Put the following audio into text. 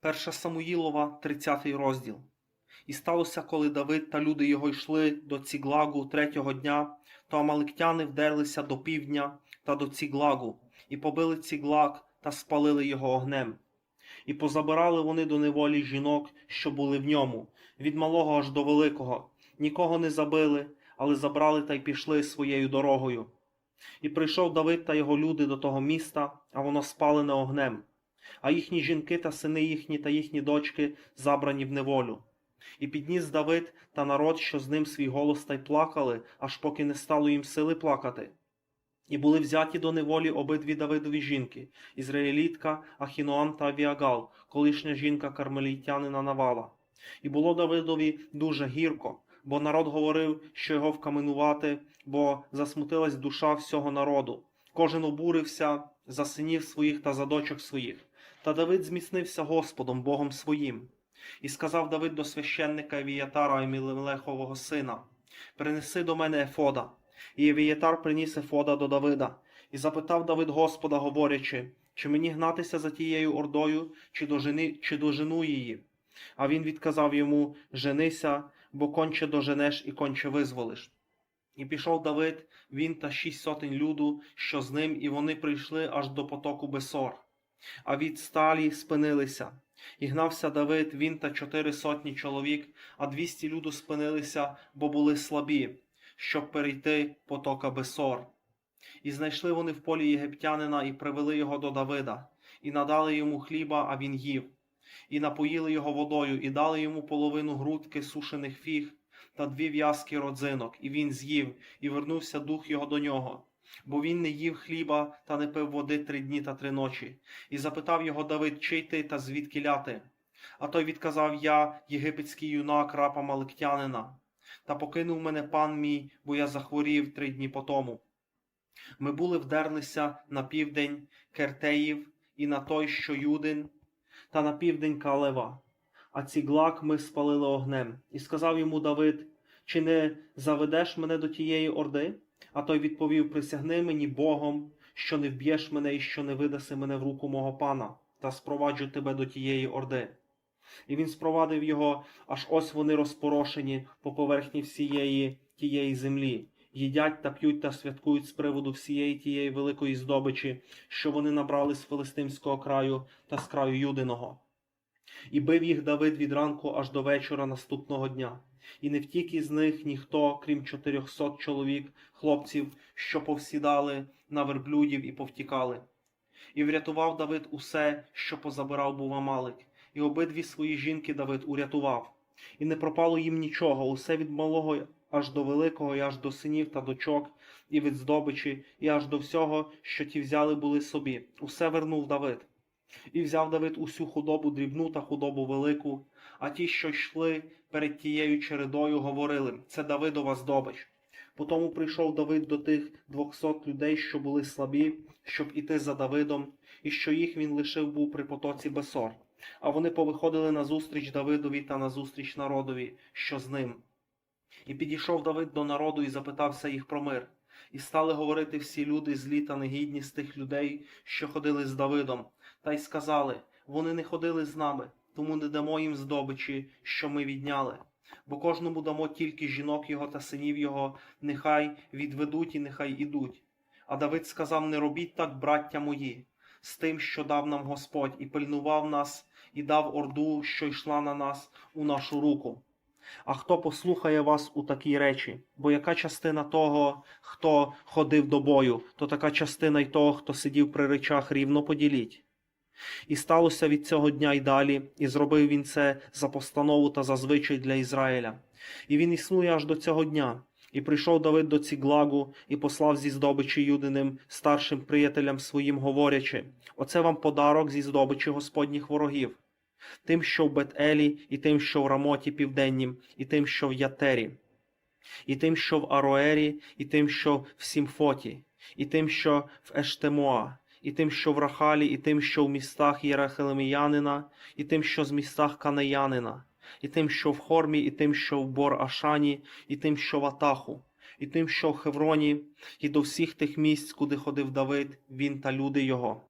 Перша Самуїлова, 30 розділ. І сталося, коли Давид та люди його йшли до Ціглагу третього дня, то амаликтяни вдерлися до півдня та до Ціглагу, і побили Ціглаг та спалили його огнем. І позабирали вони до неволі жінок, що були в ньому, від малого аж до великого. Нікого не забили, але забрали та й пішли своєю дорогою. І прийшов Давид та його люди до того міста, а воно спалене огнем а їхні жінки та сини їхні та їхні дочки забрані в неволю. І підніс Давид та народ, що з ним свій голос та й плакали, аж поки не стало їм сили плакати. І були взяті до неволі обидві Давидові жінки Ізраїлітка, Ахіноам та Авіагал, колишня жінка кармелітянина Навала. І було Давидові дуже гірко, бо народ говорив, що його вкаменувати, бо засмутилась душа всього народу. Кожен обурився за синів своїх та за дочок своїх. Та Давид зміцнився Господом, Богом своїм. І сказав Давид до священника Евіятара Емілелехового сина: Принеси до мене Ефода. І Евіятар приніс Ефода до Давида. І запитав Давид Господа, говорячи, чи мені гнатися за тією ордою, чи дожени, чи дожену її? А він відказав йому: Женися, бо конче доженеш і конче визволиш. І пішов Давид, він та шість сотень люду, що з ним, і вони прийшли аж до потоку Бесор. А від сталі спинилися. І гнався Давид, він та чотири сотні чоловік, а двісті люду спинилися, бо були слабі, щоб перейти потока Бесор. І знайшли вони в полі єгиптянина і привели його до Давида, і надали йому хліба, а він їв, і напоїли його водою, і дали йому половину грудки сушених фіг та дві в'язки родзинок, і він з'їв, і вернувся дух його до нього. Бо він не їв хліба та не пив води три дні та три ночі. І запитав його Давид, чий ти та звідки ляти? А той відказав я, єгипетський юнак, рапа Маликтянина. Та покинув мене пан мій, бо я захворів три дні потому. Ми були вдерлися на південь Кертеїв і на той, що Юдин, та на південь Калева. А ціглак ми спалили огнем. І сказав йому Давид, чи не заведеш мене до тієї орди? А той відповів: Присягни мені Богом, що не вб'єш мене і що не видаси мене в руку мого пана, та спроваджу тебе до тієї орди. І він спровадив його, аж ось вони розпорошені по поверхні всієї тієї землі, їдять та п'ють та святкують з приводу всієї тієї великої здобичі, що вони набрали з филистимського краю та з краю Юдиного. І бив їх Давид від ранку аж до вечора наступного дня. І не втік із них ніхто, крім чотирьохсот чоловік, хлопців, що повсідали на верблюдів і повтікали. І врятував Давид усе, що позабирав був Амалик, і обидві свої жінки Давид урятував. І не пропало їм нічого, усе від малого аж до великого, і аж до синів та дочок, і від здобичі, і аж до всього, що ті взяли були собі. Усе вернув Давид. І взяв Давид усю худобу дрібну та худобу велику, а ті, що йшли перед тією чередою, говорили це Давидова здобич. Потому прийшов Давид до тих двохсот людей, що були слабі, щоб іти за Давидом, і що їх він лишив був при потоці Бесор. А вони повиходили назустріч Давидові та назустріч народові, що з ним. І підійшов Давид до народу і запитався їх про мир. І стали говорити всі люди злі та негідні з тих людей, що ходили з Давидом, та й сказали вони не ходили з нами, тому не дамо їм здобичі, що ми відняли. Бо кожному дамо тільки жінок його та синів його, нехай відведуть і нехай ідуть. А Давид сказав: Не робіть так, браття мої, з тим, що дав нам Господь, і пильнував нас, і дав орду, що йшла на нас у нашу руку. А хто послухає вас у такій речі? Бо яка частина того, хто ходив до бою, то така частина й того, хто сидів при речах, рівно поділіть. І сталося від цього дня й далі, і зробив він це за постанову та за звичай для Ізраїля. І він існує аж до цього дня. І прийшов Давид до Ціглагу і послав зі здобичі Юдиним старшим приятелям своїм, говорячи: Оце вам подарок зі здобичі Господніх ворогів, тим, що в Бет-Елі, і тим, що в Рамоті Південнім, і тим, що в Ятері, і тим, що в Ароері, і тим, що в Сімфоті, і тим, що в Ештемоа, і тим, що в Рахалі, і тим, що в містах Єрахелеміянина, і тим, що з містах Канаянина, і тим, що в Хормі, і тим, що в Бор-Ашані, і тим, що в Атаху, і тим, що в Хевроні, і до всіх тих місць, куди ходив Давид, він та люди його.